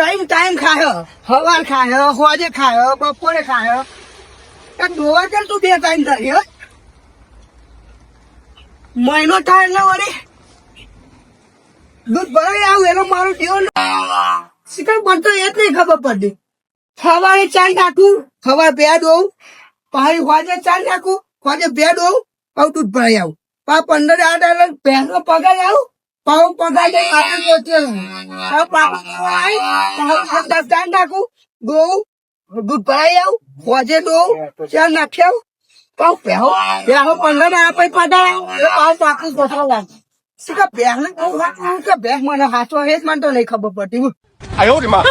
Time time ખાયો. હવાર ખાયો, હોજે ખાયો, બપોરે ખાયો. દોવા ચાલ તું બે ટાઈમ કરી મહિનો થાય એટલે વળી દૂધ ભરાઈ આવું, એનો મારો દેવો શિકાર પડતો એ જ નહીં ખબર પડતી. સવારે ચાલ નાખું, સવારે બે દઉં પાણી હોજે ચાલ નાખું, હોજે બે દઉં પાછું દૂધ ભરાઈ આવું. પા પંદર આઠ પહેલો પગાર આવું. પાઉં પગાઈ જાય આપી પોતે હવે પાપા આવી દસ્તાન નાખું ગોવું દૂધ ભરાઈ આવું હોજે દોવું ચાર નાખી આવું. પાઉં પહેવો પહેવો પંદર ના પછી પડા પાઉં પાકું બસો લાગે. શું કે બેગ ને કહું કે બેગ મને હાચો હે જ મને તો નહીં ખબર પડતી. આયો રે માં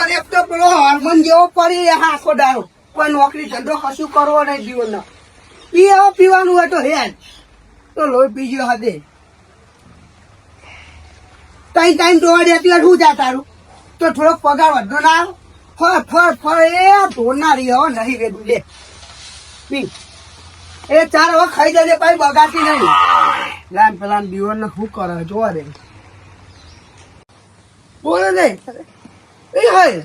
અરે તો પેલો હાર્મોન જેવો પડી રહ્યા આખો દારૂ કોઈ નોકરી ધંધો કશું કરવો નહીં જીવનમાં. પીવો પીવાનું હોય તો હે તો લોહી પીજો હદે. કઈ ટાઈમ જોવા દે એટલે શું જા તારું? તો થોડોક પગાર વધો ના ફળ ફળ ફળ, એ ધોનારી હો નહીં રે લે. પી. એ ચાર હવે ખાઈ જજે ભાઈ બગાતી નહીં. લાન પેલા દીવન ને શું કરે, જોવા દે. બોલે ને એ હોય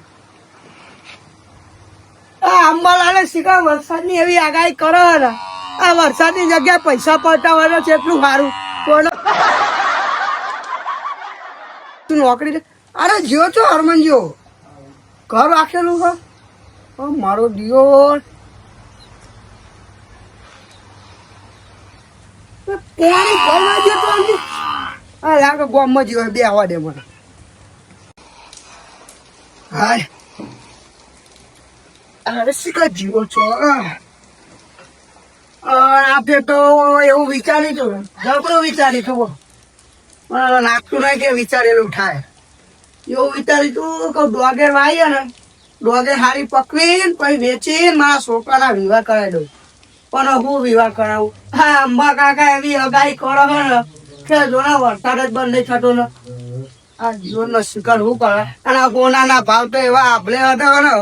આ અંબાલાલે શીખા વરસાદની એવી આગાહી કરો ને. આ વરસાદની જગ્યાએ પૈસા પડતા છે એટલું સારું. કોનો? તું નોકરી અરે જ્યો છો, હરમન જીઓ? ઘર રાખેલું છે? મારો દિયો. કોણી ઘરમાં જતો ગોમમાં જીવો બે આવવા દે મને. હા અરે શીખા જીવો છો? આપે તો એવું વિચારી હતું જબરું હતું મને લાગતું નહીં કે વિચારેલું થાય. એવું વિચારી હતું કે ડોગેર વાઈએ ને ડોગેર હારી પકવીને, પછી વેચીને મારા છોકરાના વિવાહ કરાવી દઉં. પણ હું વિવાહ કરાવું? હા, અંબા કાકા એવી અગાઈ કરો હે ને, કે જોના વરસાદ જ બંધ નહીં થતો ને. આ જીવનનો શિકાર શું કરે અને ગોનાના ભાવ તો એવા આભલે હતા ને.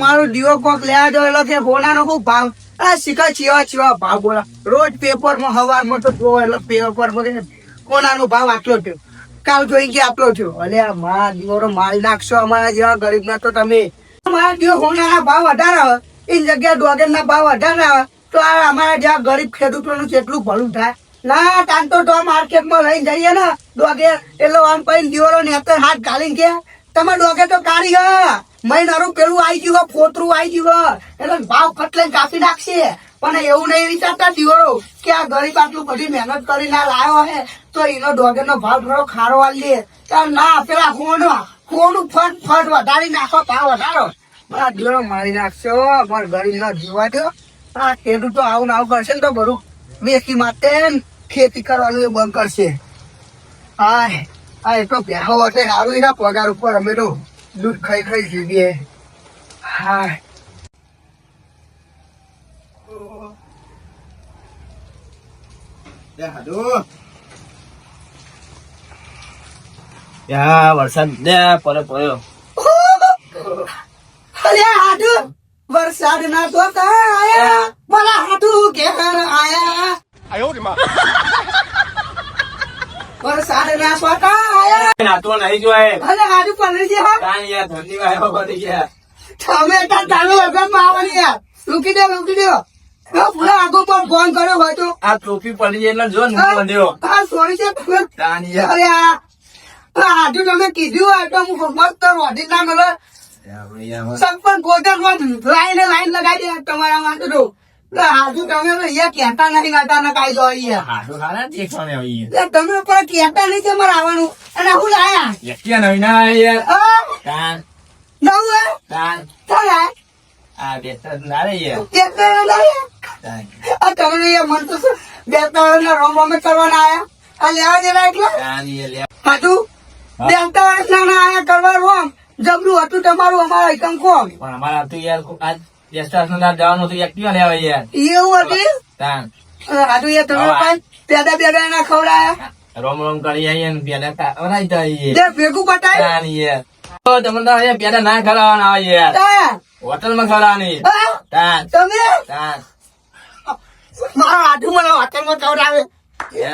મારો દીવો કોક લેવા જોયેલો કે ગોનાનો શું ભાવ? આ શિકાર ચીવા ચીવા ભાવ બોલા. રોજ પેપરમાં હવારમાં તો જોવો એટલે પેપરમાં કોનાનો ભાવ આટલો થયો? કાલ જોઈ કે આટલો થયો? અલે આ મા દીવોનો માલ નાખશો અમારા જેવા ગરીબના તો તમે. મારા દીવો ગોનાના ભાવ વધારે હોય એ જગ્યા ડોગરના ભાવ વધારે આવે. તો આ અમારા જેવા ગરીબ ખેડૂતોનું કેટલું ભલું થાય. ના, તાન તો તો માર્કેટમાં લઈને જઈએ ને, ડોગે, એટલે આમ કઈ દિવાલો ને અત્યારે હાથ ગાલીને ગયા તમે ડોગે તો કાઢી ગયા મહિનારું પેલું આવી ગયું ફોતરું આવી ગયું એટલે ભાવ કટલે કાપી નાખશે. પણ એવું નહીં વિચારતા દિવાળો કે આ ગરીબ આટલું બધી મહેનત કરીને લાવ્યો હે, તો એનો ડોગે નો ભાવ થોડો ખારો લે ના, પેલા કોણ ખોનું ફટ ફટ વધારી નાખો ભાવ વધારો. આ દિવાળો મારી નાખશો અમારે ગરીબ નો જીવા દો આ તો આવું આવું કરશે ને તો બધું વેચી માટે ખેતી કરવાનું એ બંધ કરશે. હા આ એ તો બેહો વટે સારું એના પગાર ઉપર અમે તો દૂધ ખાઈ ખાઈ જીવીએ હા વરસાદ. ને પડે પડ્યો. વરસાદ ના તો આયા. મારા હાથું ઘેર આયા. વરસાદ ના તો નાતો નહીં જોય અરે આજુ પલળી કાન યાર ઠંડી વાયો પડી ગયા. તમે તા તારે લગનમાં યાર. રૂકી દે રૂકી દે. આ પૂરા આગો પર ફોન કર્યો હોય તો. આ ટોપી પડી એટલે જો ને બંધ્યો. હા સોરી છે કાન યાર. અરે આ આ તમે કીધું હોય તો હું મસ્ત રોધી ના મળે. સરપંચ ગોદર લાઈન લાઈન લગાવી દે તમારા માટે હાજુ તમે તો અહીંયા કહેતા નહીં ગાતા ને કાંઈ જો અહીંયા. હારા દેખાણે આવી એટલે તમે પણ કહેતા નહીં કે મારે આવવાનું. અને હું લાયા? યક્યા નવી ના યાર કાન નવું કાન ચાલ આ. બેટા ના રે યાર કહેતા લાયા કાન આ તમે અહીંયા મન તો શું બે ત્રણ રોમ કરવાના આયા આ લેવા એટલે? કાન યાર લે. હાજુ બે ત્રણ ના આયા કરવા રોમ જબરું હતું તમારું અમારા એકમ કોમ. પણ અમારા તો યાર આજ એસ્ટાસ નો જવાનું હતું એક્ટિવા લેવા યાર. એવું હતું? કાન હાજુ એ તમે. પણ પેદા પેદા ના ખવડાયા? રોમ રોમ કરી આવીએ ને ખાવડાવી તો આવીએ જે ભેગું પટાય? કાન યાર. તો તમને તો અહીંયા પેલા ના ખવડાવવાના આવે યાર. હોટલમાં ખવડાવવાની? કાન તમે? કાન મારા હાથું મને હોટલમાં ખવડાવે.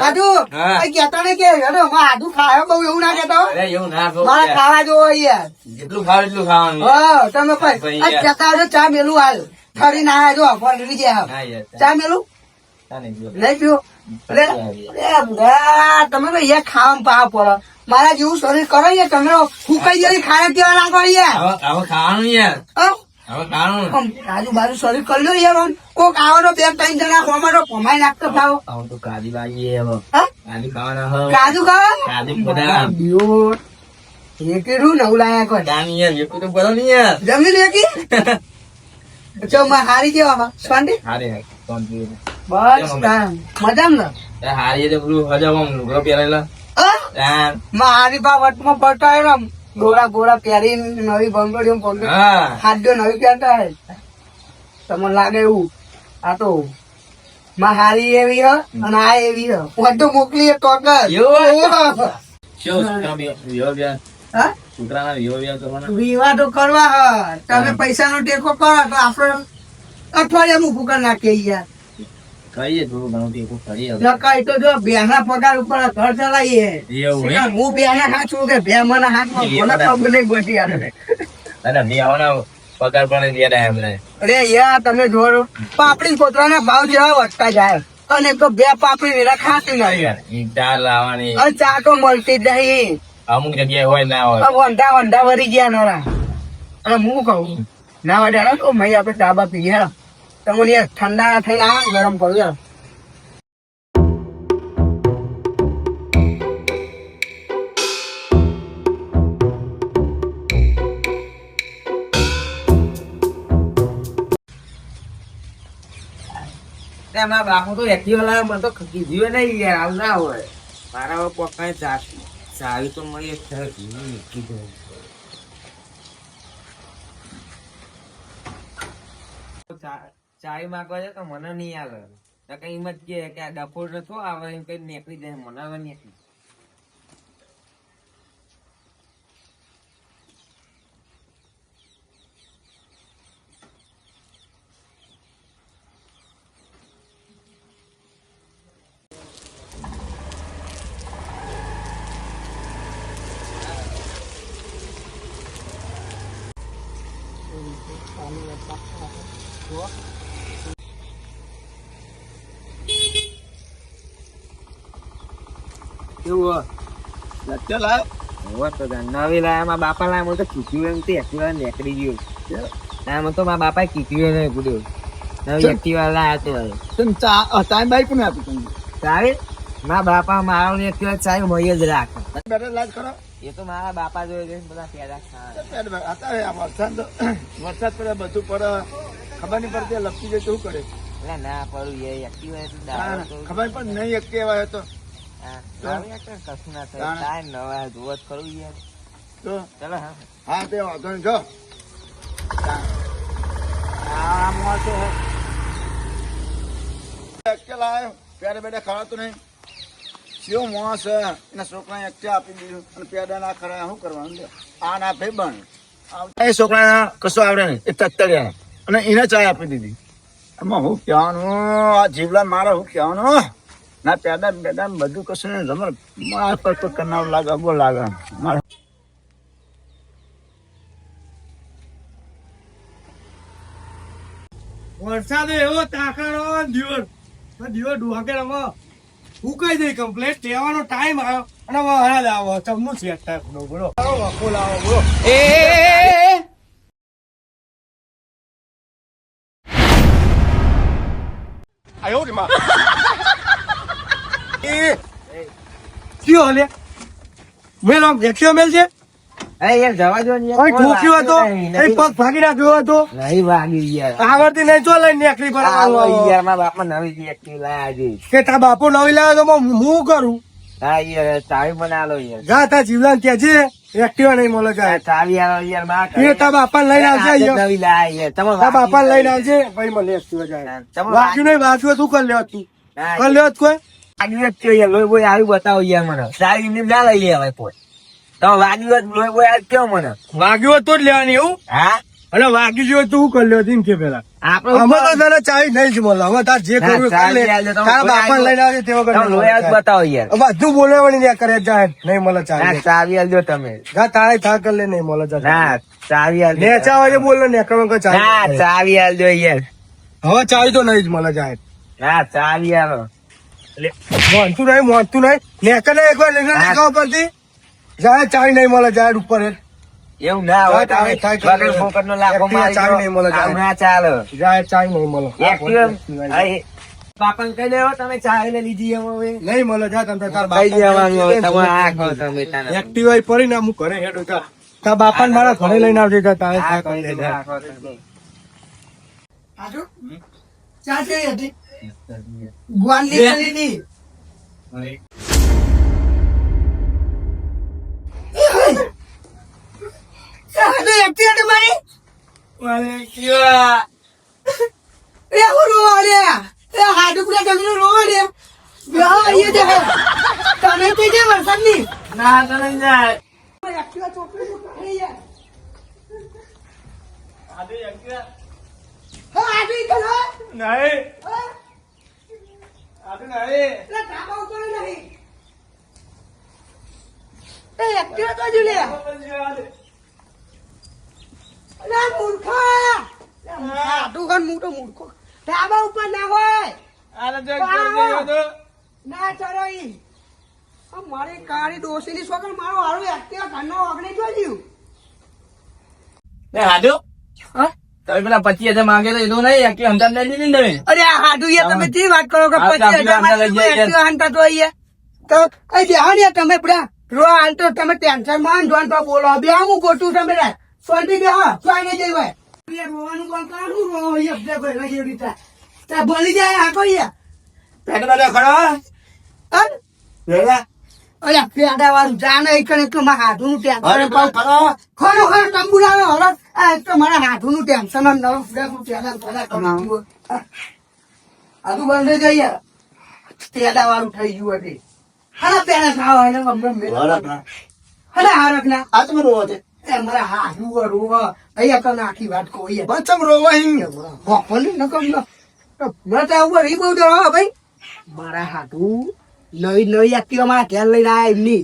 આદુ હા. કઈ કહેતો કે હેડો માં આદુ ખાયો બહુ એવું ના કહેતો અરે એવું ના કહો મારે ખાવા જોવો યાર. જેટલું ખાવ એટલું ખાવાનું. હા તમે કોઈ આ ચા મેલું હાલ. ખરી ના આજો જો ચા. મેલું? નહીં બુઢા, તમે તો યાર ખાવા પાવ પડો. મારા જેવું શરીર કરો યાર તમે તો ફૂંકાઈ જેવી ખાયા પીવા લાગો યાર. હવે ખાવાનું યાર. આજુબાજુ શરીર કરી લો યાર કોક આવો બે ત્રણ જણા ખોમાં તો નાખતો ભાવ હવે તો કાજી બાજી હવે. હા? ખાવાના હવે. કાજુ ખાવા? કાજુ બદામ. લાયા. યાર તો ને યાર. જમી લે કે? ચો માં હારી બસ. મજામાં ને? તો પેલું હજામ લુગડો પહેરેલો હા? બા વટમાં ને ગોળા ગોળા પહેરી નવી બંગડીઓ બંગડી હા. નવી પહેરતા હે તમને લાગે એવું? આ તો માં હારી એવી હ અને આ એવી હ. હું તો મોકલી કરવાના? વિવાહ તો કરવા હ. તમે પૈસા નો ટેકો કરો તો આપડે અઠવાડિયા મુકું કરી નાખીએ યાર. કરીએ થોડું ઘણું ટેકો કરીએ નકાઈ તો જો બેના પગાર ઉપર ઘર ચલાવીએ એવું હું? બેના હાથ કે બે મને હાથમાં મને પગ નહીં ગોતી આલે. અને બેવાના પગાર પણ દે રહ્યા એમને. અરે યાર તમે જોડો પાપડી કોતરાના ભાવ જેવા વધતા જાય. અને તો બે પાપડી વેરા ખાતી ના યાર, ઈંટા લાવવાની. અને ચા તો મળતી જ નહીં. અમુક જગ્યાએ હોય ના હોય. વંધા વંડા વરી ગયા નોરા. અને હું કહું ના વાડે તો મય આપણે ડાબા પીએ. તમને ઠંડા થઈને આ ગરમ પડું યાર મારા બાપુ તો એક્ટિવ લાવે મને તો નહીં યાર આવું ના હોય મારા પપ્પાએ ચાવી ચાવી તો મળી કીધું ચાવી માંગવા જાય તો મને નહીં આવે કઈ એમ જ કે ડફોડ નથી આવે કઈ નીકળી જાય મને નીકળી કેવું હોવે તો નવી લાયા. મારા બાપા લાયા. મને તો કીધું એમ તે એક્ટિવા નીકળી ગયું. ના મને તો મારા બાપાએ કીધું નહીં પૂરું નવી એક્ટિવા લાયા તો હવે. ટાઈમ બાઈક ને આપ્યું તમને ચાવી મારા બાપા મારો ને એક્ટિવા ચાવી મળી જ રાખો. બેટર લાજ કરો એ તો મારા બાપા જોઈ જોઈને બધા પેદા ખાવા અત્યારે આ વરસાદ વરસાદ પડે બધું પડે. ખબર નહીં પડતી લપસી જાય શું કરે? એટલે ના પડું એ એક્ટિવા હોય તો- ખબર પણ નહીં એક હોય તો. હા, દારૂ એટલે કશું ના થાય. કાંઈ નવા જોવો જ ખરું યાર. તો? ચલો હા. હા તે વાંધો નહીં જો. આ મોં તો હે. એકલા આવ્યો? પ્યારે બેડા ખવાતું નહીં? શિવ મોસ એના છોકરા એકચા આપી દીધું અને પેદા ના કરાય શું કરવાનું? આ ના ભાઈ એ છોકરા કશું આવડે નહીં. એ તત્તડ્યા. અને એને ચાય આપી દીધી. એમાં હું કહેવાનું, આ જીવલા મારે હું કહેવાનું ના પેદા પેદા બધું કશું નહીં. જમર મારા પર તો કરનાર લાગે બહુ લાગે. મારા વરસાદ એવો તાકારો દિવસ દિવસ ડુહાકેરામાં ઉકાઈ દઈ કમ્પ્લેટ કહેવાનો ટાઈમ આવ્યો અને હવે લાવો ચમનું સેટ થાય? બોલો બોલો. વખો લાવો બોલો. કયો લે મેલ દેખ્યો મેલ છે? બાપા નવી લાવ્યો તો હું કરું? હા યાર ચાવી બના લો યાર. જા તાર જીવલાન ત્યાં એક્ટિવા નહીં મળે જાય ચાવી આલો યાર મારા એ ઘરે. બાપા લઈને આવજે નવી લાયા યાર તમે તારા બાપા લઈને આવજે. ભાઈ મને એક્ટિવા જાય. વાગ્યું નહીં વાગ્યું શું કરી લેવા તું? કરી લેવા કોઈ? યાર બોય આવી બતાવો યાર મને. ચાવી ના લઈ લેવાય કોઈ. તમે વાગ્યું હોત બોય આજ મને? વાગ્યું તો જ લેવાની એવું? હા? અને વાગ્યું જો તું કરી લેવા એમ કે પેલા? અમે તો તને ચાવી નહીં જ મળે હવે તાર જે કરવું એ કર લે. ચાવી આલજો. તમે તારા બાપાને લઈને આવજે તે વગર તમે નહીં લોહી મળે જ બતાવો યાર. બધું બોલાવવાની ને કરે જાય નહીં મળે ચાવી ચાવી આલજો તમે. જા તારે થા કરી લે નહીં મળે જા ના ચાવી આલજો નેચા વાગે બોલ ને નેકળવા કોઈ ના ચાવી ચાવી આલજો યાર. હવે ચાવી તો નહીં જ મળે જાય ના ચાવી આલો. મોનતું નહીં મોનતું નહીં. નેકર ને એકવાર નીકળે હા. પડતી? પરથી જાય ચાવી નહીં મળે જાય ઉપર એવું ના હોય થાય, તમે મારી ચાવી નહીં મળે, ના ચાલે. જાય ચાવી નહીં મળે. કહી તમે ચાવી લઈ લીધી એમ હવે. નહીં મળે જા તમે તાર દેવાનું હવે તમે આ બાપા કહો તમે તારા. એક્ટિવા પડી ને હું ઘરે હેડો જા. તાર બાપાને મારા ઘરે લઈને આવજે જા તારે આ કરી દો. ચા હતી નહીં નહીં નહીં એટલે ધાબા ઉપર નહીં એ એકટીવા તો જ લે અરે મૂર્ખા સાધુ ગણ મોટો મૂર્ખો. ધાબા ઉપર ના હોય. ના ચડો ઈ. મારી કાળી ડોસીની છોકર મારો હારું એક્ટિવા ઘરનો ઓગણી જોયું લે, હા? તમે પેલા પચીસ હજાર માંગે તો એ નહીં એક્ટિવ સમજાવ લઈ લીધી તમે. અરે હાડુ યાર તમે જે વાત કરો કે આ પચીસ હજાર તો અહીંયા તો અહીં બેહો ને તમે બધા રો હાલ તો તમે ટેન્શનમાં જોન તો બોલો. બે હું ગોઠું તમે રે સોંતી બે સોય નહીં જઈ હોય યાર રોવાનું કોણ કાઢું રો યાર બે ભાઈ જેવી રીતે ત્યાં ભલી જાય આ કોઈ પેટ બધા ખરો અન? વેલા અરે પેડા વાળું જાને એક ને તો મારા હાથું ટેન્શન અરે પણ ખરો. ખરો ખરો તંબુ લાવે હરો આ એક તો મારા હાથું ટેન્શન જ નવું ફ્રેક હું પેલા પેલા કમાવું આજુ બંધ જઈએ પેડા વાળું થઈ ગયું હતી. હા પેલા ખાવા હોય ને ગમે હા હારક ના આચમ રોવો છે? એ મારા હાથું રોવા. અહીંયા કને આખી વાત કોઈ બચમ રોવો હિંગ ને કમ મેં તો ઉપર ઈ બહુ તો હા ભાઈ. મારા હાથું નવી નવી એક્ટિવા મારા ઘેર લઈને આયા એમની.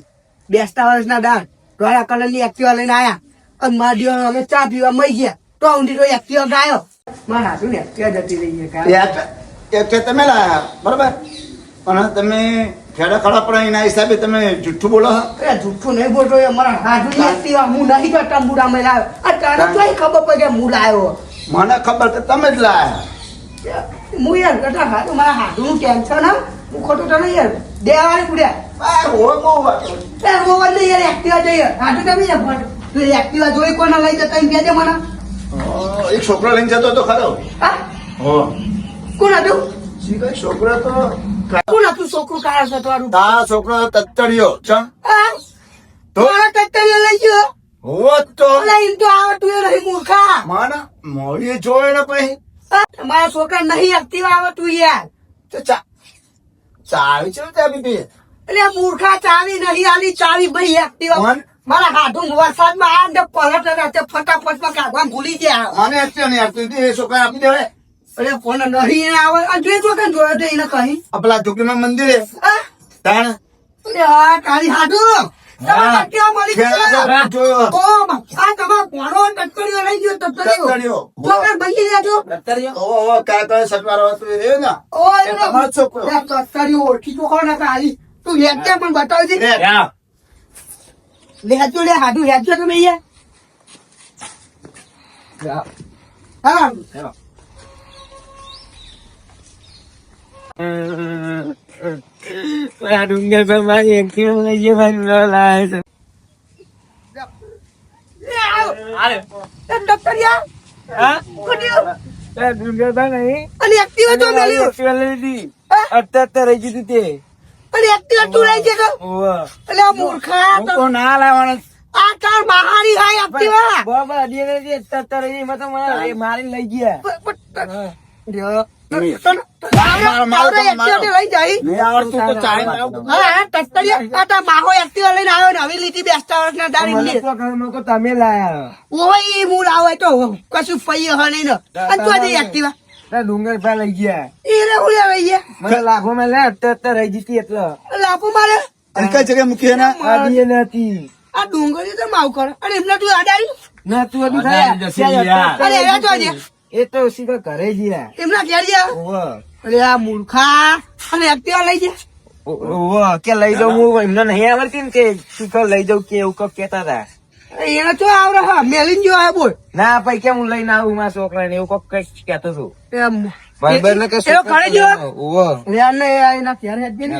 બેસતા વર્ષના દાંત ધોળા કલરની એક્ટિવા લઈને આયા. અને મારા દિવસ અમે ચા પીવા મળી ગયા. તો ઊંધી તો એક્ટિવા ગાયો. મારા હાથું ને એક્ટિવા જતી રહી છે તમે લાયા બરોબર? પણ તમે ખેડા ખડા પણ એના હિસાબે તમે જુઠ્ઠું બોલો. અરે જુઠ્ઠું નહીં બોલતો એ મારા હાથું ની હું નહીં કરતા મુડા મેં લાવ્યો આ તને કઈ ખબર પડે હું લાવ્યો મને ખબર કે તમે જ લાવ્યા હું યાર કરતા હાથું મારા હાથું નું ટેન્શન હા હું ખોટું તને નહીં યાર દેવાળી પૂડ્યા હોય. બહુ વાતો. લઈ યાર એક્ટિવા જઈએ. હાથું તમે યાર તું એક્ટિવા જોઈ કોને લઈ જતા એમ કહેજે મને. એક છોકરો લઈને જતો તો ખરો. હા? કોણ હતું? છોકરો તો કોણ હતું છોકરું કારણ છે તારું આ છોકરો તત્તડિયો ચમ તો? મારા લઈ ગયો. હોવો તો? ઓલા તો આવતું એ નહીં મૂર્ખા. મને મોડી જોયે ને પછી? મારા છોકરા નહીં એક્ટિવા આવતું યાર. તો ચા ચાવી છે ત્યાં બીબી એટલે મૂર્ખા ચાવી નહીં આલી ચાવી ભાઈ એક્ટિવા? મારા હાથું વરસાદમાં આ પલટ ને તે ફટાફટમાં કાઢવા ભૂલી ગયા. એકટીવા નહીં એ છોકરા આપી દેવાય. અરે કોને નહીં આવે. અને જે કે જોયો તો એને કહી આપલા પેલા ઝુંપડીમાં મંદિરે હા? તાણ. અરે આ કાળી તો તું. યા. લેજો લે હાડું હેડજો તમે હા. આ ડુંગર પર મારી એકટીવા લઈ ગયો, મારી ન લાવે છે. લે એ ના લાવવાનો આ તાર મહારી હાય એક્ટિવા બાબા અડીએ ને જે અત્યારે રહી, એમાં તો મને મારી લઈ ગયા હા. હા હા તમે લાયા. ઓય તો કશું પૈયે હ નહીં ને. એક્ટિવા. ડુંગર પર લઈ ગયા. એને રે લઈ ગયા. મને લાખો માં લે અત્યારે અત્યારે રહી જતી એટલે. લાપો મારે. અને કઈ જગ્યાએ મૂકી નથી. આ ડુંગર તો માવ કરે. અને એમને તું આડાયું ના તું જશે થયા. અરે તો. એ તો સીધા ઘરે જ એમના ઘેર ગયા અરે આ મૂર્ખા. અને એક્ટિવા લઈ ગયા? ઓવો કે લઈ જાઉં હું? એમને નહીં આવડતી ને કે શીખર લઈ જાઉં કે એવું કપ કેતા હતા. એને તો આવડે હા મેલીન જો આ બોલ. ના ભાઈ કેમ હું લઈને આવું મારા છોકરા ને એવું કોક કંઈક કેતો છું એમ. ભાઈ ને કે એ કરે જો યાર ને એના ત્યારે જ ને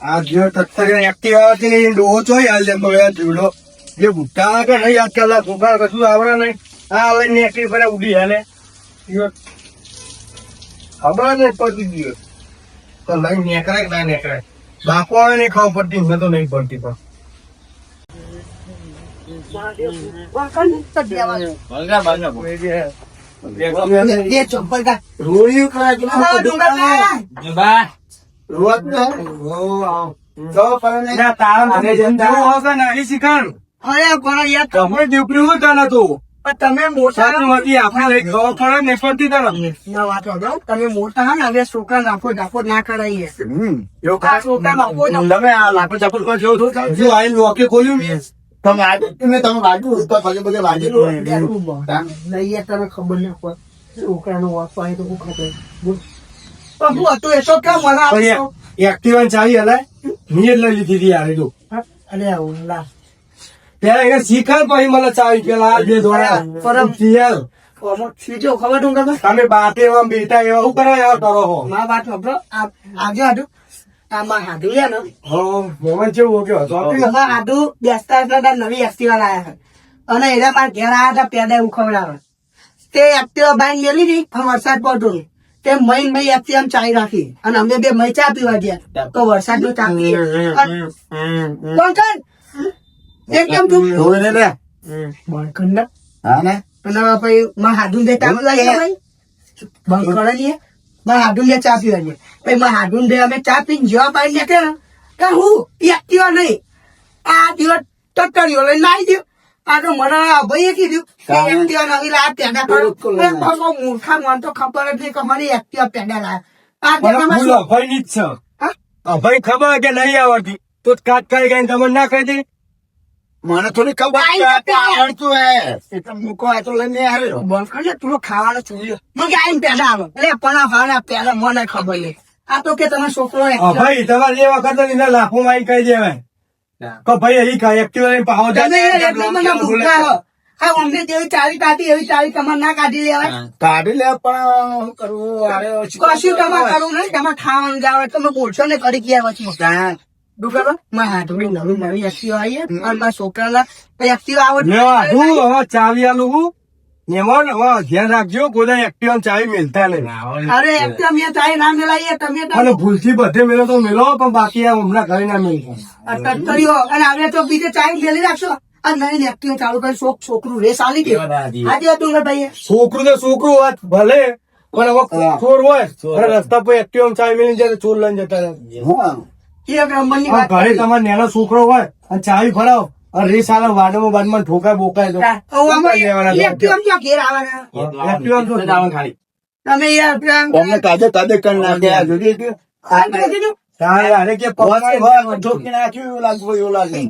આ જો તત્તર એક્ટિવા હતી ડોહો ચોય હાલ જેમ હવે જોડો. જે ભૂટા કે નહીં આજકાલ છોકરા કશું આવડે નહીં. આ લઈને એક્ટિવ ફરે ઉડી હાલે ખબર નહીં પડતી ગયો તો લઈ નીકળે કે ના નીકળે બાપો આવે નહીં ખબર પડતી મેં તો નહીં પડતી પણ. ના, તારા મને એ શીખાણ. અરે પણ યાર તમે દીપડી હું તને તું તમે મોટા આપણે લઈ ખબર પડે ને પડતી તને ના વાત વાળો તમે મોટા હા ને હવે છોકરા નાખો નાખો ના કરાઈએ. છોકરા નાખો તમે આ લાખો ચાકુ પર જેવું થોડું જો આઈ લોકે ખોલ્યું? તમે આજે તમે તમે વાગ્યું ઉપર ભલે પગે વાગેલું લઈએ તમે ખબર ના પડે છોકરાનો આવે તો ખબર. પણ હું હતું એ તો કેમ મને એક્ટિવા ચાવી હલાય. મેં જ લઈ લીધી હતી યાર એ તો. હા? અરે ઉલ્લા પેલા એને શીખાય પછી મને ચાવી પેલા બે ધોળા પરમ. જીયાલ. આમાં ખબર તું ખબર? તમે બાપે એવા બેટા એવા શું કરવા એવા કરો છો મા વાત વાપરો આજે હાડું. આમાં હાડું લે ને. હા મોહન કેવું કે હતો આમાં હાડું બેસતા હતા નવી એક્ટિવા લાયા અને એના મારા ઘેર આવ્યા હતા પેદા એવું ખવડાવે તે એક્ટિવા બાઈન મેલી હતી પણ વરસાદ પડતો તે મહીન મહી એક્ટિવા ચાઈ રાખી. અને અમે બે મહી ચા પીવા ગયા. તો વરસાદનું ચા કોણ? કોણ એકદમ તું જોવે ને લે. ને? હા ને? માં હાડું દે ભાઈ માં હાડું દે ચા પીવા ગયા પછી માં હાડું દે અમે ચા પીને જવા પાડી ને કે હું એક્ટિવા નહીં. આ દિવસ ટટ્ટરીઓ લઈને નાઈ દઉં આ તો મને ભાઈએ કીધું કે એક્ટિવા નવી લાયા પેડા કરો મૂર્ખા મને તો ખબર જ નહીં કે મને એક્ટિવા પેડા શું? અભય જ છે. હા? અભય ખબર કે નહીં આવડતી? તો કાઈ કાટ કરી ગઈ તમને ના કહી દે? મને થોડી ખબર આવડતું હે. એટલે મૂકો આ તો લઈને આવ્યો બંધ કરજે તું ખાવાનો છું મને કે આઈને આવે. એટલે પણ ભાવના પેડા મને ખબર નહીં આ તો કે તમે છોકરો ભાઈ તમારે એ વખત એને લાફો મારી કહી દેવાય તો ભાઈ અહીં કઈ એક્ટિવા લઈને પાવો જાય. એટલે મને ભૂખા હો. અમને જેવી ચાવી કાઢી એવી ચાવી તમારે ના કાઢી લેવાય. કાઢી લે પણ શું કરવું કશું તમારે કરવું નહીં. તમારે ખાવાનું જાવ તમે બોલશો ને કરી ગયા પછી. દુકાનો મારા હાથમાં નવી નવી એક્ટિવા આવી. અને મારા છોકરાના એક્ટિવા આવડતી લેવા હું હવે ચાવી આલું હું એમાં હવે ધ્યાન રાખજો કોઈ એક્ટિવા ચાવી મેલતા નહીં. અરે એક્ટિવા મેં ચાવી ના મેલાઈએ તમે તો અને ભૂલથી બધે મેલો તો મેલો પણ બાકી આ હમણાં ઘરે ના મેલતા કર્યો. અને હવે તો બીજે ચાવી મેલી રાખશો. આ નવી એક્ટિવા ચાલુ કરી છોક છોકરું રેસ આલી દે આજે હતું ભાઈ છોકરું તો છોકરું હોત ભલે. પણ હવે ચોર હોય રસ્તા પર એક્ટિવા ચાવી મેલી જાય તો ચોર લઈને જતા ઘરે તમારે નેનો છોકરો હોય અને ચાવી ફરાવ અને રેસ વાડમાં બાદમાં ઠોકાય બોકાય તો. ઘેર આવવાના? તમે યાર કરી જોડી કે ઠોકી નાખ્યું એવું લાગતું એવું લાગે.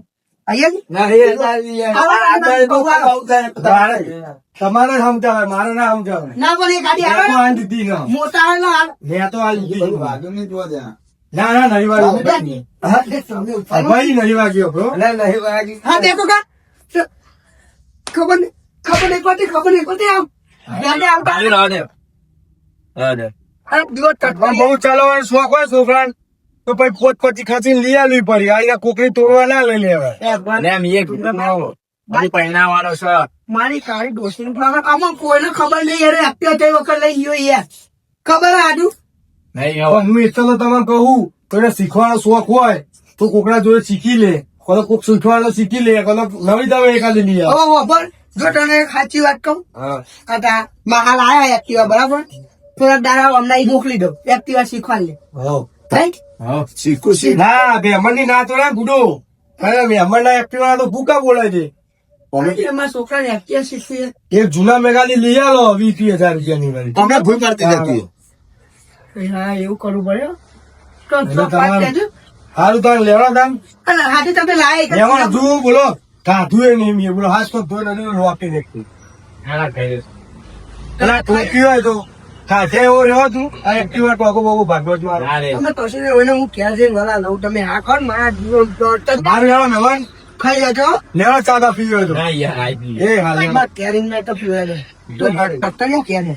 તમારે સમજાવે મારે ના સમજાવે. ના પણ એ ગાડી મેં તો આ મોટા મેં તો આ લીધી વાગ્યું નહીં જોવા. ના ના નહીં વાગ્યું. ભાઈ નહીં વાગ્યો હા, દેખો કા. ખબર નહીં ખબર નહીં પડતી ખબર નહીં પડતી આમ. ગાડી આવતા આ દિવસ પણ તટવાઈ બહુ ચાલવાનો શોખ હોય છોકરાને તો પછી પોત પછી ખાંચીને લઈ આવવી પડી. આ કોકરી તોડવા ના લઈ લેવાય મારી કાળી ડોસી આમાં કોઈને ખબર નહીં અરે અત્યારે તે વખત લઈ ગયો યાર ખબર આડું પણ હું એટલે તો તમને કહું કોઈને શીખવાનો શોખ હોય તો કોકડા જોડે શીખી લે. કોઈ કોક શીખવાનો શીખી લે કોઈ નવી દવા એકાદી લઈ આવે. જો તને એક સાચી વાત કહું હા. મહાલ આયા એક્ટિવા બરાબર? થોડા દાડા હમણાં મોકલી દો એક્ટિવા શીખવા લે. હા. શીખું શીખ. ના બેમણની ના તો ના ગુડો અરે બેમણ ના એક્ટિવા તો ભૂકા બોલે છે. અમે એમાં છોકરાને એક્ટિવા શીખવી છે. એક જૂના મેગાની લઈ આવો વીસ ત્રીસ હજાર રૂપિયા ની અમને ભૂલ પડતી જતી હા એવું કરવું પડે હો. તો તો. સારું તારે લેવા દામ અને હાથે તમે લાયા એક જ લેવણ બોલો. કાધું એ નહીં મેં બોલો હાથ તો ધોઈ નથી લોપી નાખી અને ટોકી હોય તો. કાંઠે એવો રહ્યો તું આ એક્ટિવા ટોકો બોકો ભાગવો જ મારો તમે કશું નહીં હોય હું ક્યાં જઈને લઉં? તમે ખો મારા જીવન તો તો લેવા મહેમાન? ખાઈ લેજો. લેવા ચાદા પીવ્યો એ હાલ મારા મેં તો પીવા દે તો. ડોક્ટર ક્યારે